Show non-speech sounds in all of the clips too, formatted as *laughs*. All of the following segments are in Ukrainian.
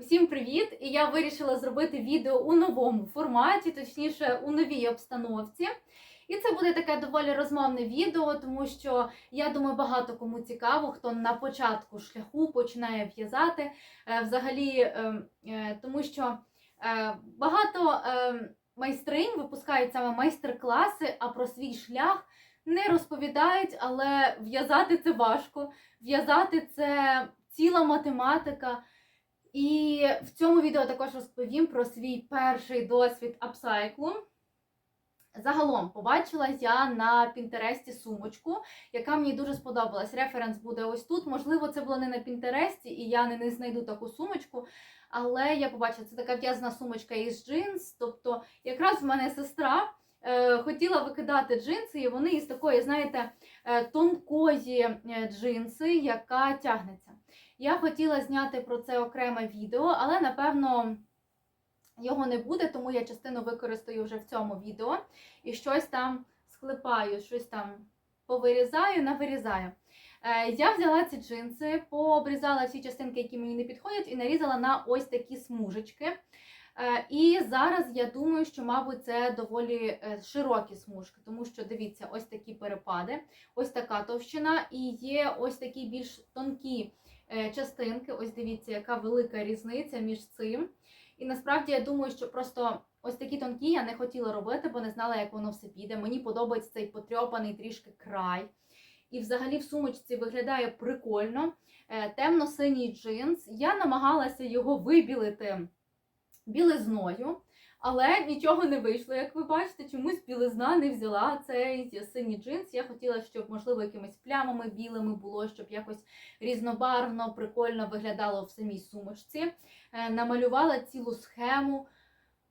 Усім привіт! І я вирішила зробити відео у новому форматі, точніше, у новій обстановці. І це буде таке доволі розмовне відео, тому що я думаю, багато кому цікаво, хто на початку шляху починає в'язати. Е, Взагалі, е, е, тому що багато майстринь випускають саме майстер-класи, а про свій шлях не розповідають, але в'язати це важко. В'язати це ціла математика. І в цьому відео також розповім про свій перший досвід апсайклу. Загалом побачила я на Пінтересті сумочку, яка мені дуже сподобалась. Референс буде ось тут. Можливо, це було не на Пінтересті, і я не, не знайду таку сумочку. Але я побачила, це така в'язана сумочка із джинс. Тобто, якраз в мене сестра е, хотіла викидати джинси, і вони із такої, знаєте, е, тонкої е, джинси, яка тягнеться. Я хотіла зняти про це окреме відео, але напевно його не буде, тому я частину використаю вже в цьому відео і щось там склепаю, щось там повирізаю, навирізаю. Е, Я взяла ці джинси, пообрізала всі частинки, які мені не підходять, і нарізала на ось такі смужечки. Е, І зараз я думаю, що, мабуть, це доволі е, широкі смужки, тому що дивіться, ось такі перепади, ось така товщина, і є ось такі більш тонкі частинки. Ось дивіться, яка велика різниця між цим. І насправді я думаю, що просто ось такі тонкі я не хотіла робити, бо не знала, як воно все піде. Мені подобається цей потрьопаний трішки край. І взагалі в сумочці виглядає прикольно. Е, Темно-синій джинс. Я намагалася його вибілити білизною, але нічого не вийшло. Як ви бачите, чомусь білизна не взяла цей синій джинс. Я хотіла, щоб, можливо, якимись плямами білими було, щоб якось різнобарвно, прикольно виглядало в самій сумочці. Е, Намалювала цілу схему.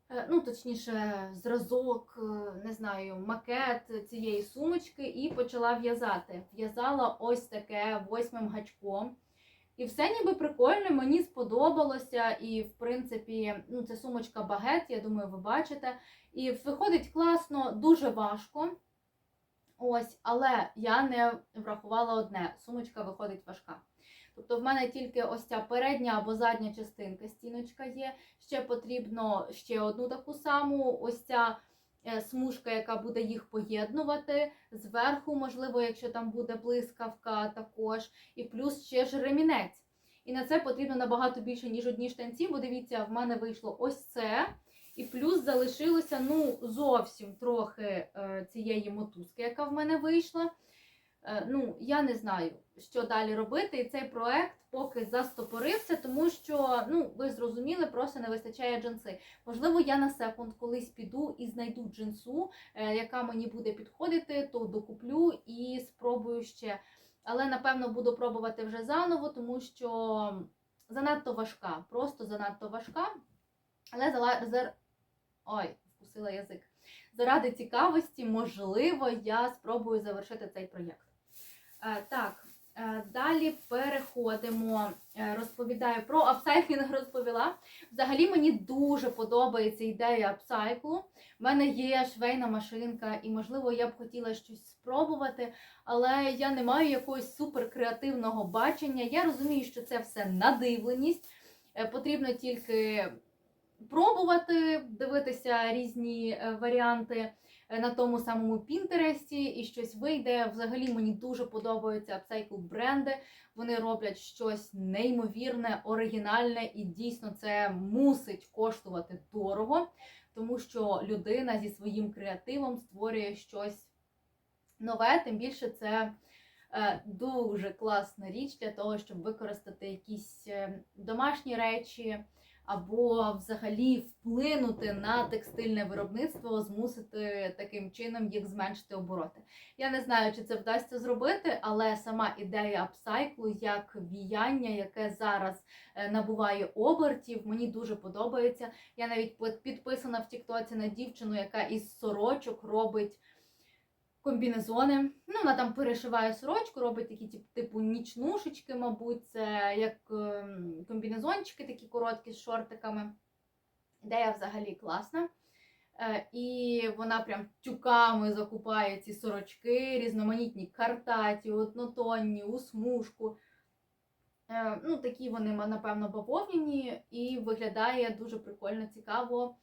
е, Ну, точніше, зразок, е, не знаю, макет цієї сумочки і почала в'язати. В'язала ось таке восьмим гачком. І все ніби прикольно, мені сподобалося. І, в принципі, ну, це сумочка багет, я думаю, ви бачите. І виходить класно, дуже важко. Ось, але я не врахувала одне: сумочка виходить важка. Тобто в мене тільки ось ця передня або задня частинка стіночка є. Ще потрібно ще одну таку саму, ось ця смужка, яка буде їх поєднувати. Зверху, можливо, якщо там буде блискавка також, і плюс ще ж ремінець. І на це потрібно набагато більше, ніж одні штанці, бо дивіться, в мене вийшло ось це. І плюс залишилося ну, зовсім трохи е, цієї мотузки, яка в мене вийшла. Е, ну, я не знаю, що далі робити. І цей проект поки застопорився, тому що, ну, ви зрозуміли, просто не вистачає джинси. Можливо, я на секунд колись піду і знайду джинсу, е, яка мені буде підходити, то докуплю і спробую ще. Але напевно буду пробувати вже заново, тому що занадто важка, просто занадто важка. Але зала... Ой, вкусила язик. Заради цікавості, можливо, я спробую завершити цей проєкт. Е, так, е, далі переходимо. Е, розповідаю про апсайклінг *laughs* розповіла. Взагалі мені дуже подобається ідея апсайклу. У мене є швейна машинка, і, можливо, я б хотіла щось спробувати, але я не маю якогось суперкреативного бачення. Я розумію, що це все надивленість. Потрібно тільки пробувати, дивитися різні варіанти на тому самому Пінтересті, і щось вийде. Взагалі мені дуже подобаються апсайкл бренди. Вони роблять щось неймовірне, оригінальне, і дійсно це мусить коштувати дорого, тому що людина зі своїм креативом створює щось нове, тим більше це. е, Дуже класна річ для того, щоб використати якісь е, домашні речі, або взагалі вплинути на текстильне виробництво, змусити таким чином їх зменшити обороти. Я не знаю, чи це вдасться зробити, але сама ідея апсайклу як віяння, яке зараз е, набуває обертів, мені дуже подобається. Я навіть під- підписана в Тіктоці на дівчину, яка із сорочок робить. Комбінезони. Ну, вона там перешиває сорочку, робить такі типу нічнушечки, мабуть, це як ем, комбінезончики такі короткі з шортиками. Ідея взагалі класна. Е, І вона прям тюками закупає ці сорочки, різноманітні картаті, однотонні, у смужку. Е, ну, такі вони, напевно, бавовняні і виглядає дуже прикольно, цікаво.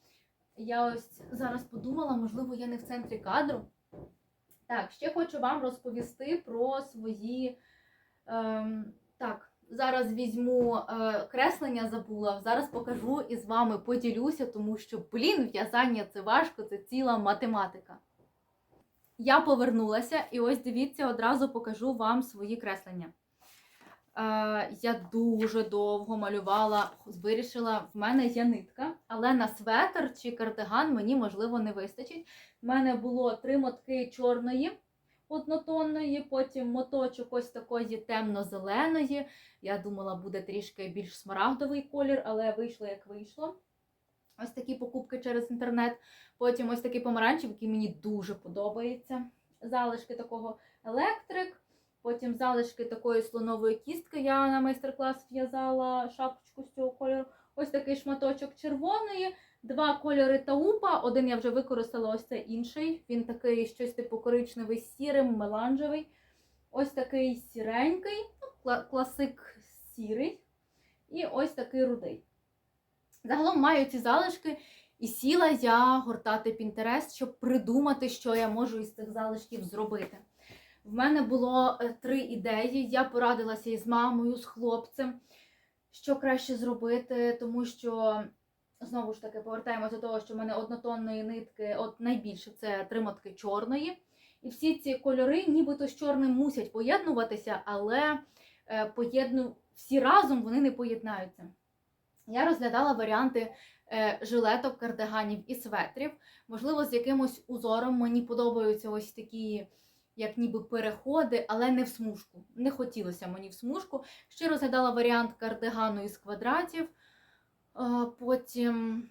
Я ось зараз подумала, можливо, я не в центрі кадру. Так, ще хочу вам розповісти про свої. Ем, так, зараз візьму е, креслення, забула, зараз покажу і з вами поділюся, тому що, блін, в'язання це важко, це ціла математика. Я повернулася і ось дивіться, одразу покажу вам свої креслення. Е, я дуже довго малювала, вирішила, в мене є нитка, але на светр чи кардиган мені, можливо, не вистачить. У мене було три мотки чорної однотонної, потім моточок ось такої темно-зеленої. Я думала, буде трішки більш смарагдовий колір, але вийшло як вийшло. Ось такі покупки через інтернет. Потім ось такий помаранчевий, який мені дуже подобається. Залишки такого електрик. Потім залишки такої слонової кістки. Я на майстер-клас в'язала шапочку з цього кольору. Ось такий шматочок червоної, два кольори таупа. Один я вже використала, ось це інший. Він такий щось типу коричневий сірим, меланжевий. Ось такий сіренький, ну, класик сірий. І ось такий рудий. Загалом маю ці залишки, і сіла я гортати Pinterest, щоб придумати, що я можу із цих залишків зробити. В мене було е, три ідеї. Я порадилася із мамою, з хлопцем, що краще зробити, тому що, знову ж таки, повертаємося до того, що в мене однотонної нитки, от найбільше це три чорної. І всі ці кольори, нібито з чорним мусять поєднуватися, але е, поєдну... всі разом вони не поєднаються. Я розглядала варіанти е, жилеток, кардиганів і светрів. Можливо, з якимось узором мені подобаються ось такі, як ніби переходи, але не в смужку. Не хотілося мені в смужку. Ще розглядала варіант кардигану із квадратів. Потім.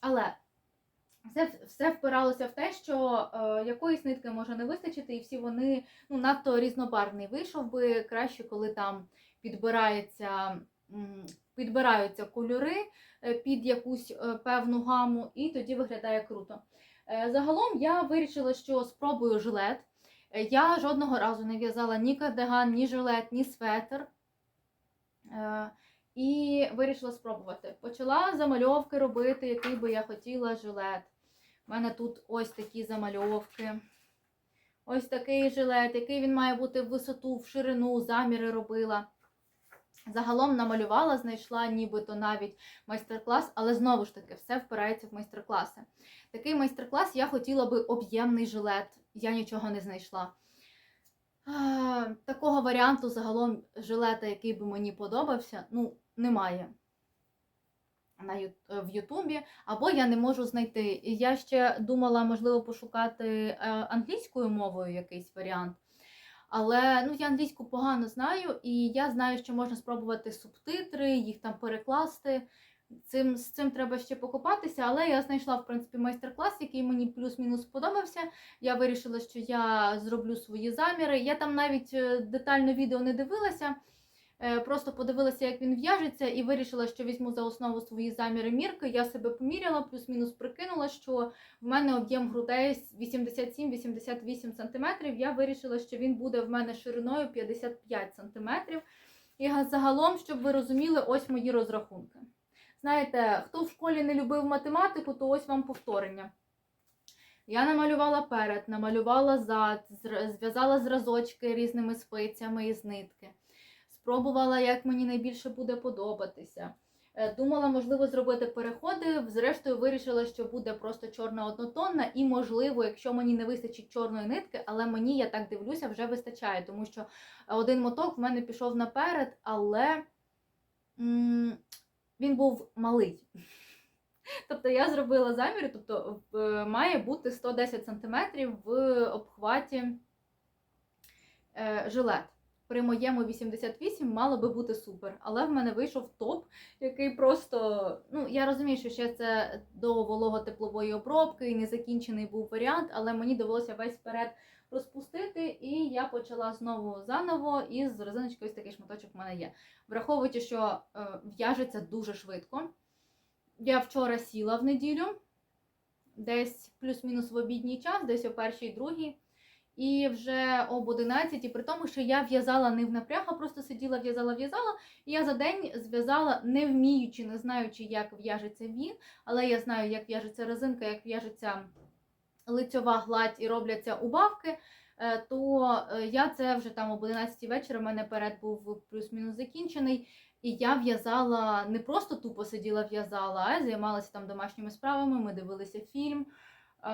Але все, все впиралося в те, що е, якоїсь нитки може не вистачити, і всі вони ну, надто різнобарвний вийшов би краще, коли там підбирається, підбираються кольори е, під якусь е, певну гаму, і тоді виглядає круто. Е, Загалом я вирішила, що спробую жилет. Е, Я жодного разу не в'язала ні кардиган, ні жилет, ні светр. Е, І вирішила спробувати. Почала замальовки робити, який би я хотіла жилет. У мене тут ось такі замальовки. Ось такий жилет, який він має бути в висоту, в ширину, заміри робила. Загалом намалювала, знайшла нібито навіть майстер-клас, але знову ж таки все впирається в майстер-класи. Такий майстер-клас я хотіла би об'ємний жилет, я нічого не знайшла. Такого варіанту загалом жилета, який би мені подобався, ну, немає на в Ютубі, або я не можу знайти. Я ще думала, можливо, пошукати е, англійською мовою якийсь варіант. Але ну, я англійську погано знаю, і я знаю, що можна спробувати субтитри, їх там перекласти. Цим, з цим треба ще покопатися, але я знайшла, в принципі, майстер-клас, який мені плюс-мінус сподобався. Я вирішила, що я зроблю свої заміри. Я там навіть е, детально відео не дивилася, е, просто подивилася, як він в'яжеться, і вирішила, що візьму за основу свої заміри мірки. Я себе поміряла, плюс-мінус прикинула, що в мене об'єм грудей 87-88 см. Я вирішила, що він буде в мене шириною 55 см. І загалом, щоб ви розуміли, ось мої розрахунки. Знаєте, хто в школі не любив математику, то ось вам повторення. Я намалювала перед, намалювала зад, зв'язала зразочки різними спицями із нитки. Спробувала, як мені найбільше буде подобатися. Е, Думала, можливо, зробити переходи. Зрештою, вирішила, що буде просто чорна однотонна, і, можливо, якщо мені не вистачить чорної нитки, але мені, я так дивлюся, вже вистачає, тому що один моток в мене пішов наперед, але він був малий. Тобто я зробила заміри, тобто має бути 110 см в обхваті е, жилет. При моєму 88 мало би бути супер, але в мене вийшов топ, який просто. Ну, я розумію, що ще це до вологотеплової обробки і незакінчений був варіант, але мені довелося весь вперед розпустити, і я почала знову заново, і з резиночки ось такий шматочок в мене є. Враховуючи, що е, в'яжеться дуже швидко. Я вчора сіла в неділю, десь плюс-мінус в обідній час, десь о першій другій. І вже об 11, при тому, що я в'язала не в напряг, а просто сиділа, в'язала, в'язала. І я за день зв'язала, не вміючи, не знаючи, як в'яжеться він, але я знаю, як в'яжеться резинка, як в'яжеться лицьова гладь і робляться убавки. е, То е, я це вже там об 11 вечора. в мене перед був плюс-мінус закінчений. І я в'язала не просто тупо сиділа, в'язала, а займалася там домашніми справами. Ми дивилися фільм. Е,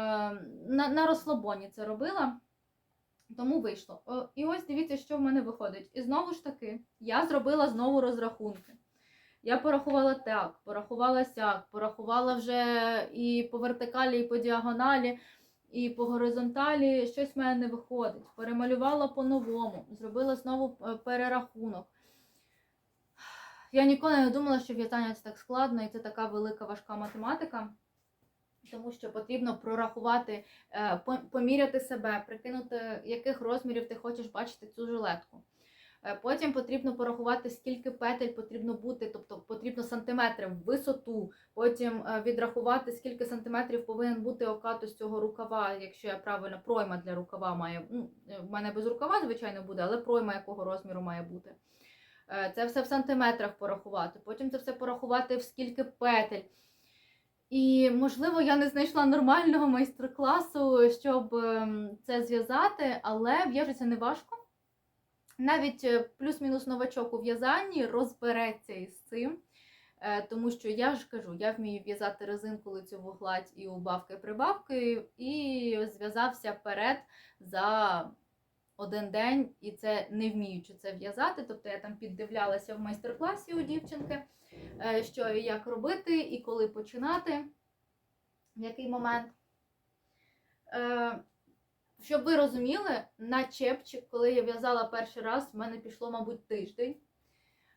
На, на розслабоні це робила. Тому вийшло. І ось дивіться, що в мене виходить. І знову ж таки, я зробила знову розрахунки. Я порахувала так, порахувала сяк, порахувала вже і по вертикалі, і по діагоналі, і по горизонталі. Щось в мене не виходить. Перемалювала по-новому, зробила знову е, перерахунок. Я ніколи не думала, що в'язання це так складно і це така велика важка математика. Тому що потрібно прорахувати, е, поміряти себе, прикинути, яких розмірів ти хочеш бачити цю жилетку. Е, Потім потрібно порахувати, скільки петель потрібно бути, тобто потрібно сантиметрів в висоту. Потім е, відрахувати, скільки сантиметрів повинен бути окату з цього рукава, якщо я правильно пройма для рукава має. Ну, е, в мене без рукава, звичайно, буде, але пройма якого розміру має бути. Це все в сантиметрах порахувати. Потім це все порахувати в скільки петель. І, можливо, я не знайшла нормального майстер-класу, щоб ем, це зв'язати, але в'яжеться неважко. Навіть е, плюс-мінус новачок у в'язанні розбереться із цим. Е, Тому що я ж кажу, я вмію в'язати резинку лицьову гладь і убавки-прибавки, і зв'язався вперед за один день, і це не вміючи це в'язати. Тобто я там піддивлялася в майстер-класі у дівчинки, е, що і як робити, і коли починати, в який момент. Щоб ви розуміли, на чепчик, коли я в'язала перший раз, в мене пішло, мабуть, тиждень.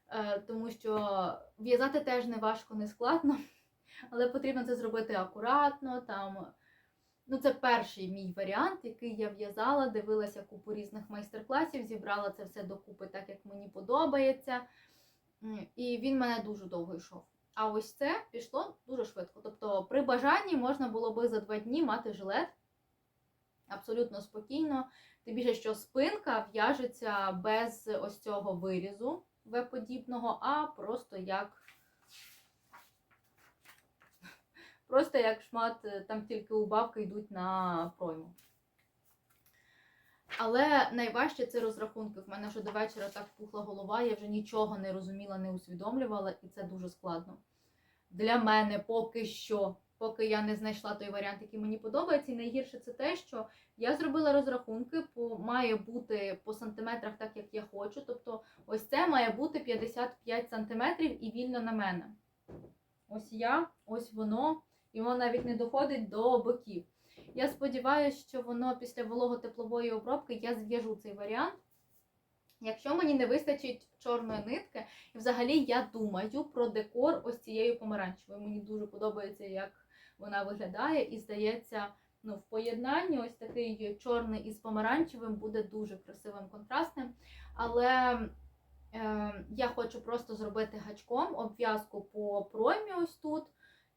Е, Тому що в'язати теж не важко, не складно, *laughs* але потрібно це зробити акуратно. Там, ну, це перший мій варіант, який я в'язала, дивилася купу різних майстер-класів, зібрала це все докупи так, як мені подобається. І він мене дуже довго йшов. А ось це пішло дуже швидко. Тобто, при бажанні можна було би за два дні мати жилет абсолютно спокійно. Тим більше, що спинка в'яжеться без ось цього вирізу В-подібного, а просто як просто як шмат, е, там тільки убавки йдуть на пройму. Але найважче це розрахунки. В мене вже до вечора так пухла голова, я вже нічого не розуміла, не усвідомлювала, і це дуже складно. Для мене поки що, поки я не знайшла той варіант, який мені подобається. І найгірше це те, що я зробила розрахунки, по, має бути по сантиметрах так, як я хочу. Тобто, ось це має бути 55 сантиметрів і вільно на мене. Ось я, ось воно, і воно навіть не доходить до боків. Я сподіваюся, що воно після вологотеплової обробки я зв'яжу цей варіант. Якщо мені не вистачить чорної нитки, і взагалі я думаю про декор ось цією помаранчевою. Мені дуже подобається, як вона виглядає, і здається, ну, в поєднанні ось такий чорний із помаранчевим буде дуже красивим контрастним. Але е, я хочу просто зробити гачком обв'язку по проймі ось тут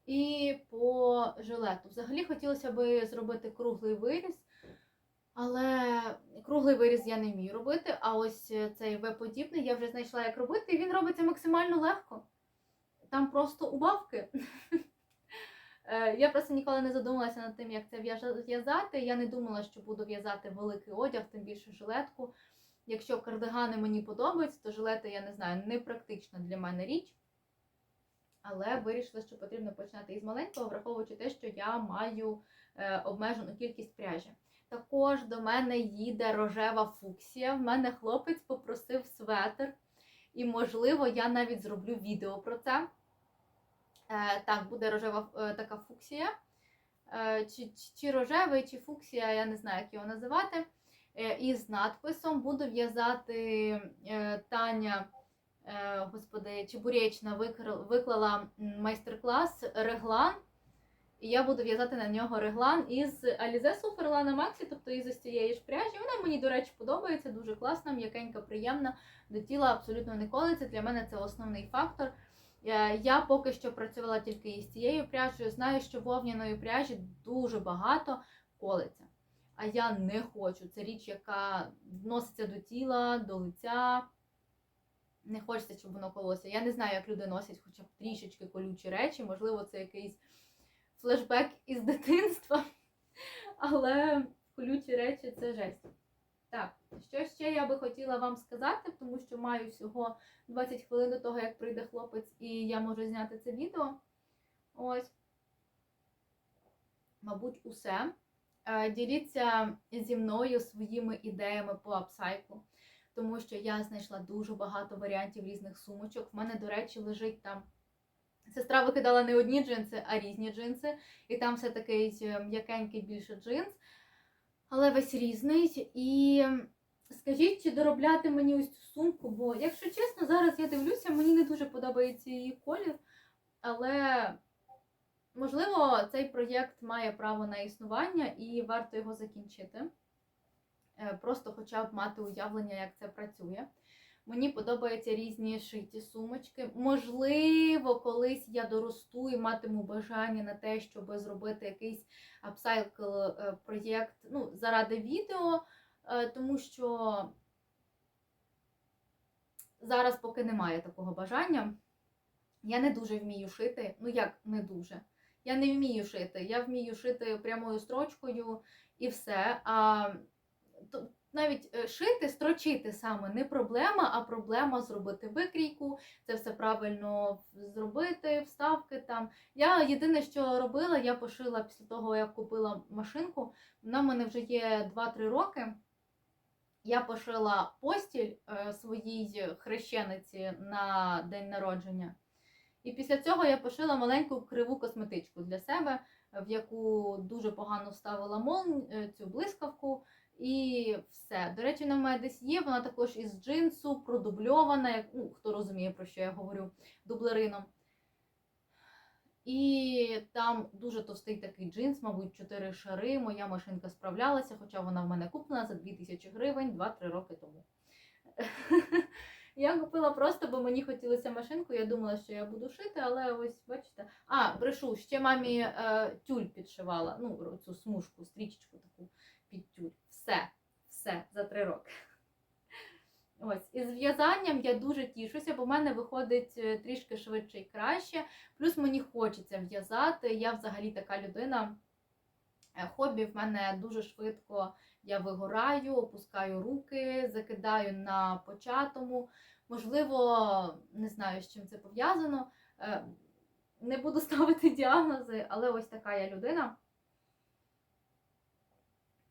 і по жилету. Взагалі хотілося б зробити круглий виріз, але круглий виріз я не вмію робити. А ось цей В-подібний я вже знайшла, як робити, і він робиться максимально легко. Там просто убавки. *laughs* Е, Я просто ніколи не задумалася над тим, як це в'язати. Я не думала, що буду в'язати великий одяг, тим більше жилетку. Якщо кардигани мені подобаються, то жилети, я не знаю, не практична для мене річ. Але вирішила, що потрібно починати із маленького, враховуючи те, що я маю е, обмежену кількість пряжі. Також до мене їде рожева фуксія. В мене хлопець попросив светр, і, можливо, я навіть зроблю відео про це. Е, так, буде рожева е, така фуксія. Е, чи, чи, рожевий, чи фуксія, я не знаю, як його називати. Е, і з надписом буду в'язати Таня. Господи, Чебуречна виклала майстер-клас реглан, і я буду в'язати на нього реглан із Alize Superlana Maxi, тобто із ось цієї ж пряжі. Вона мені, до речі, подобається, дуже класна, м'якенька, приємна, до тіла абсолютно не колиться. Для мене це основний фактор. Е, Я поки що працювала тільки із цією пряжею. Знаю, що вовняної пряжі дуже багато колиться. а я не хочу. Це річ, яка носиться до тіла, до лиця. Не хочеться, щоб воно колося. Я не знаю, як люди носять хоча б трішечки колючі речі. Можливо, це якийсь флешбек із дитинства. *laughs* Але колючі речі це жесть. Так, що ще я би хотіла вам сказати, тому що маю всього 20 хвилин до того, як прийде хлопець, і я можу зняти це відео. Ось. Мабуть, усе. Е, Діліться зі мною своїми ідеями по апсайклу, тому що я знайшла дуже багато варіантів різних сумочок. В мене, до речі, лежить там. Сестра викидала не одні джинси, а різні джинси. І там все такий е, м'якенький більше джинс, але весь різний. І скажіть, чи доробляти мені ось цю сумку? Бо, якщо чесно, зараз я дивлюся, мені не дуже подобається її колір, але можливо цей проєкт має право на існування і варто його закінчити. Е, Просто хоча б мати уявлення, як це працює. Мені подобаються різні шиті сумочки. Можливо, колись я доросту і матиму бажання на те, щоб зробити якийсь апсайкл е, проєкт ну, заради відео, е, тому що зараз поки немає такого бажання. Я не дуже вмію шити. Ну як не дуже? Я не вмію шити. Я вмію шити прямою строчкою і все. А навіть е, шити, строчити саме не проблема, а проблема зробити викрійку, це все правильно зробити, вставки там. Я єдине, що робила, я пошила після того, як купила машинку. Вона в мене вже є 2-3 роки. Я пошила постіль е, своїй хрещениці на день народження. І після цього я пошила маленьку криву косметичку для себе, в яку дуже погано вставила мол, е, цю блискавку. І все. До речі, вона в мене десь є. Вона також із джинсу, продубльована, як, ну, хто розуміє, про що я говорю, дублерином. І там дуже товстий такий джинс, мабуть, 4 шари. Моя машинка справлялася, хоча вона в мене куплена за 2000 гривень 2-3 роки тому. Я купила просто, бо мені хотілося машинку. Я думала, що я буду шити, але ось бачите. А, брешу, ще мамі е, тюль підшивала. Ну, цю смужку, стрічечку таку під тюль. Все, все за три роки. Ось, із в'язанням я дуже тішуся, бо в мене виходить е, трішки швидше і краще. Плюс мені хочеться в'язати. Я взагалі така людина. Е, Хобі в мене дуже швидко я вигораю, опускаю руки, закидаю на початому. Можливо, не знаю, з чим це пов'язано. Е, Не буду *laughs* ставити діагнози, але ось така я людина.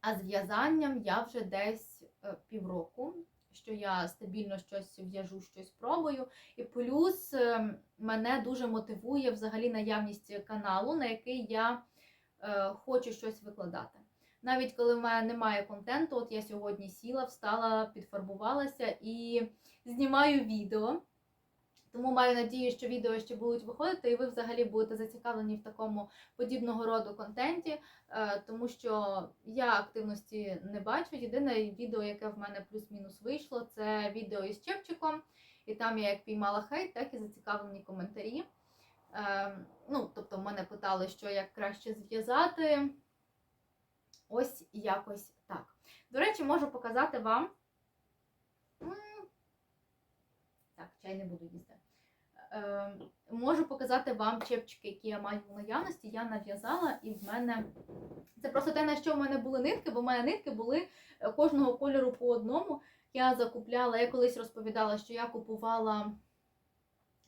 А з в'язанням я вже десь е, півроку, що я стабільно щось в'яжу, щось пробую. І плюс е, мене дуже мотивує взагалі наявність каналу, на який я е, хочу щось викладати. Навіть коли в мене немає контенту, от я сьогодні сіла, встала, підфарбувалася і знімаю відео. Тому маю надію, що відео ще будуть виходити, і ви взагалі будете зацікавлені в такому подібного роду контенті, е, тому що я активності не бачу. Єдине відео, яке в мене плюс-мінус вийшло, це відео із Чепчиком. І там я як піймала хейт, так і зацікавлені коментарі. Е, Ну, тобто, мене питали, що як краще зв'язати. Ось якось так. До речі, можу показати вам. Так, чай не буду їсти. Е, можу показати вам чепчики, які я маю в наявності. Я нав'язала, і в мене це просто те, на що в мене були нитки, бо в мене нитки були е, кожного кольору по одному. Я закупляла, я колись розповідала, що я купувала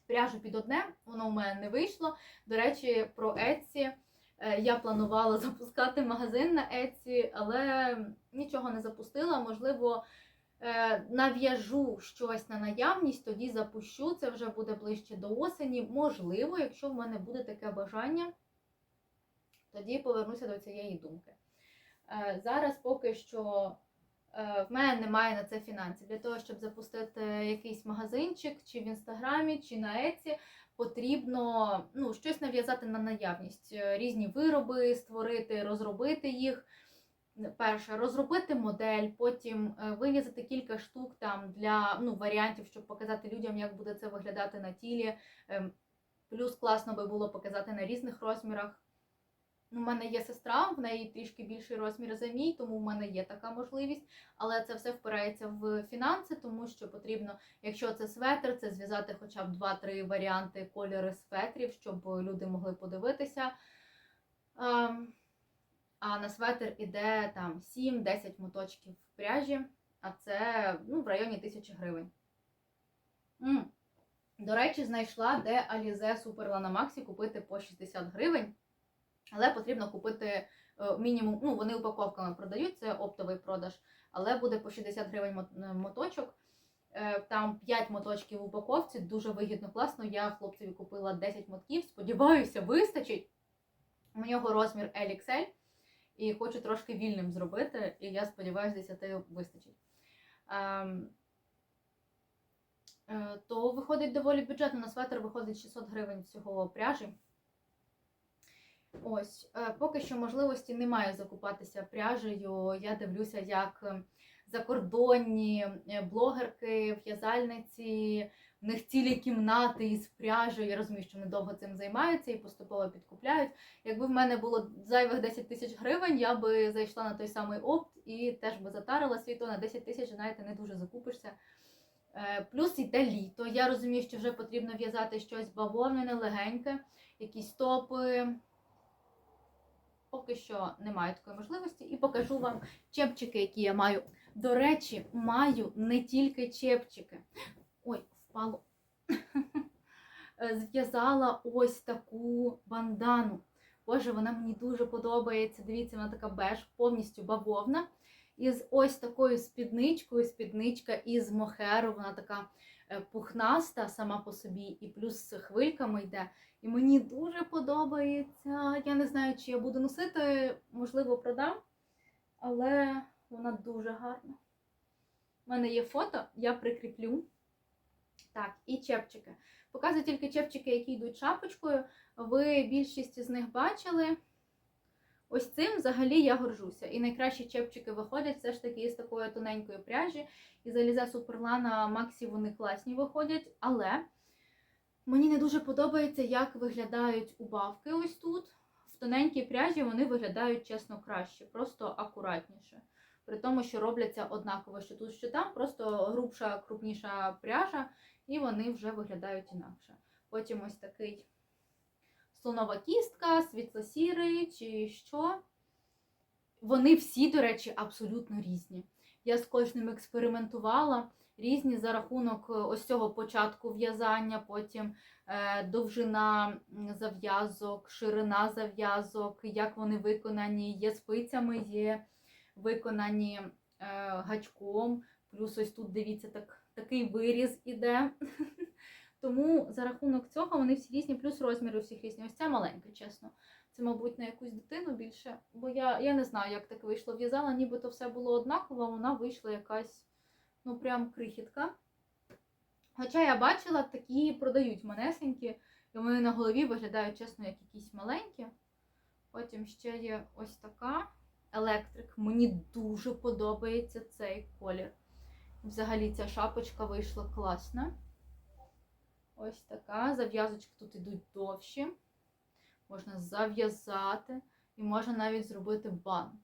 пряжу під одне, воно в мене не вийшло. До речі, про Etsy. Е, Я планувала *laughs* запускати магазин на Etsy, але нічого не запустила. Можливо, нав'яжу щось на наявність, тоді запущу. Це вже буде ближче до осені. Можливо, якщо в мене буде таке бажання, тоді повернуся до цієї думки. Е, Зараз поки що е, в мене немає на це фінансів. Для того, щоб запустити якийсь магазинчик, чи в інстаграмі, чи на Etsy, потрібно ну, щось нав'язати на наявність, Е, різні вироби створити, розробити їх. Перше, розробити модель, потім е, вивізати кілька штук там для ну, варіантів, щоб показати людям, як буде це виглядати на тілі. Ем, Плюс класно би було показати на різних розмірах. У мене є сестра, в неї трішки більший розмір за мій, тому в мене є така можливість. Але це все впирається в фінанси, тому що потрібно, якщо це светр, це зв'язати хоча б 2-3 варіанти кольори светрів, щоб люди могли подивитися. А на светр іде там 7-10 моточків пряжі, а це ну, в районі 1000 гривень. М. До речі, знайшла, де Alize Super Lana Maxi купити по 60 гривень. Але потрібно купити е, мінімум, ну вони упаковками продають, це оптовий продаж, але буде по 60 гривень е, моточок. Е, Там 5 моточків в упаковці, дуже вигідно, класно. Я хлопцеві купила 10 мотків, сподіваюся, вистачить. У нього розмір LXL, і хочу трошки вільним зробити, і я сподіваюся, 10 вистачить. Ем, е, То виходить доволі бюджетно. На светр виходить 600 гривень всього пряжі. Ось, е, поки що можливості немає закупатися пряжею. Я дивлюся, як е, закордонні е, блогерки, в'язальниці, в них цілі кімнати із пряжею. Я розумію, що вони довго цим займаються і поступово підкупляють. Якби в мене було зайвих 10 тисяч гривень, я би зайшла на той самий опт і теж би затарила свій то на 10 тисяч, знаєте, не дуже закупишся. Е, Плюс йде літо. Я розумію, що вже потрібно в'язати щось бавовняне, легеньке, якісь топи. Поки що немає такої можливості, і покажу вам чепчики, які я маю. До речі, маю не тільки чепчики. Ой, впало. Е, Зв'язала ось таку бандану. Боже, вона мені дуже подобається. Дивіться, вона така беж, повністю бавовна. Із ось такою спідничкою, спідничка із мохеру, вона така е, пухнаста сама по собі, і плюс з хвильками йде. І мені дуже подобається. Я не знаю, чи я буду носити, можливо, продам, але вона дуже гарна. У мене є фото, я прикріплю. Так, і чепчики. Показую тільки чепчики, які йдуть шапочкою. Ви більшість з них бачили. Ось цим взагалі я горжуся. І найкращі чепчики виходять все ж таки з такої тоненької пряжі. І з Alize Superlana Maxi вони класні виходять, але мені не дуже подобається, як виглядають убавки ось тут. В тоненькій пряжі вони виглядають чесно краще, просто акуратніше. При тому, що робляться однаково, що тут, що там, просто грубша, крупніша пряжа, і вони вже виглядають інакше. Потім ось такий слонова кістка, світло-сірий чи що. Вони всі, до речі, абсолютно різні. Я з кожним експериментувала. Різні за рахунок е, ось цього початку в'язання, потім е, довжина зав'язок, ширина зав'язок, як вони виконані, є спицями, є виконані е, гачком. Плюс ось тут, дивіться, так, такий виріз іде. *laughs* Тому за рахунок цього вони всі різні, плюс розміри всіх різні. Ось ця маленька, чесно. Це, мабуть, на якусь дитину більше. Бо я, я не знаю, як так вийшло. В'язала, нібито все було однаково, вона вийшла якась, ну, прям крихітка. Хоча я бачила, такі продають манесенькі, і вони на голові виглядають, чесно, як якісь маленькі. Потім ще є ось така електрик. Мені дуже подобається цей колір. Взагалі ця шапочка вийшла класна. Ось така. Зав'язочки тут йдуть довші. Можна зав'язати і можна навіть зробити бант.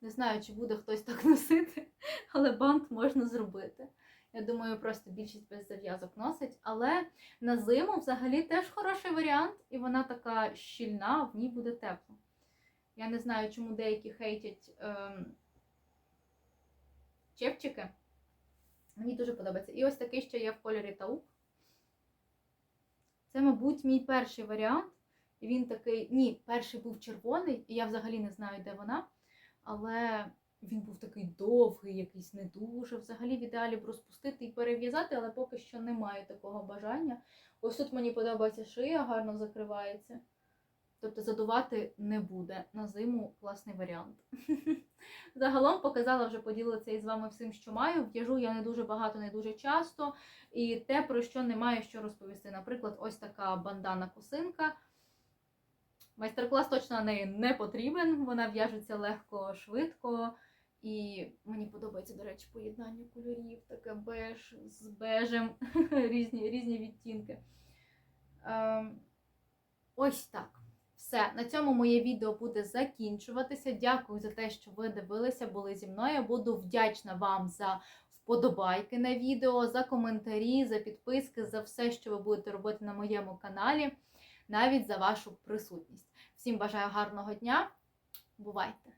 Не знаю, чи буде хтось так *laughs* носити, але бант можна зробити. Я думаю, просто більшість без зав'язок носить. Але на зиму взагалі теж хороший варіант, і вона така щільна, в ній буде тепло. Я не знаю, чому деякі хейтять ем, чепчики. Мені дуже подобається. І ось такий ще є в кольорі таук. Це, мабуть, мій перший варіант. І він такий. Ні, перший був червоний, і я взагалі не знаю, де вона. Але він був такий довгий, якийсь не дуже. Взагалі в ідеалі б розпустити і перев'язати, але поки що немає такого бажання. Ось тут мені подобається шия, гарно закривається. Тобто задувати не буде. На зиму класний варіант. *laughs* Загалом показала вже поділилася із вами всім, що маю. В'яжу я не дуже багато, не дуже часто. І те, про що не маю що розповісти. Наприклад, ось така бандана-косинка. Майстер-клас точно на неї не потрібен. Вона в'яжеться легко, швидко. І мені подобається, до речі, поєднання кольорів, таке беж з бежем, *laughs* різні, різні відтінки. Ем, ось так. Все, на цьому моє відео буде закінчуватися. Дякую за те, що ви дивилися, були зі мною. Буду вдячна вам за вподобайки на відео, за коментарі, за підписки, за все, що ви будете робити на моєму каналі, навіть за вашу присутність. Всім бажаю гарного дня. Бувайте!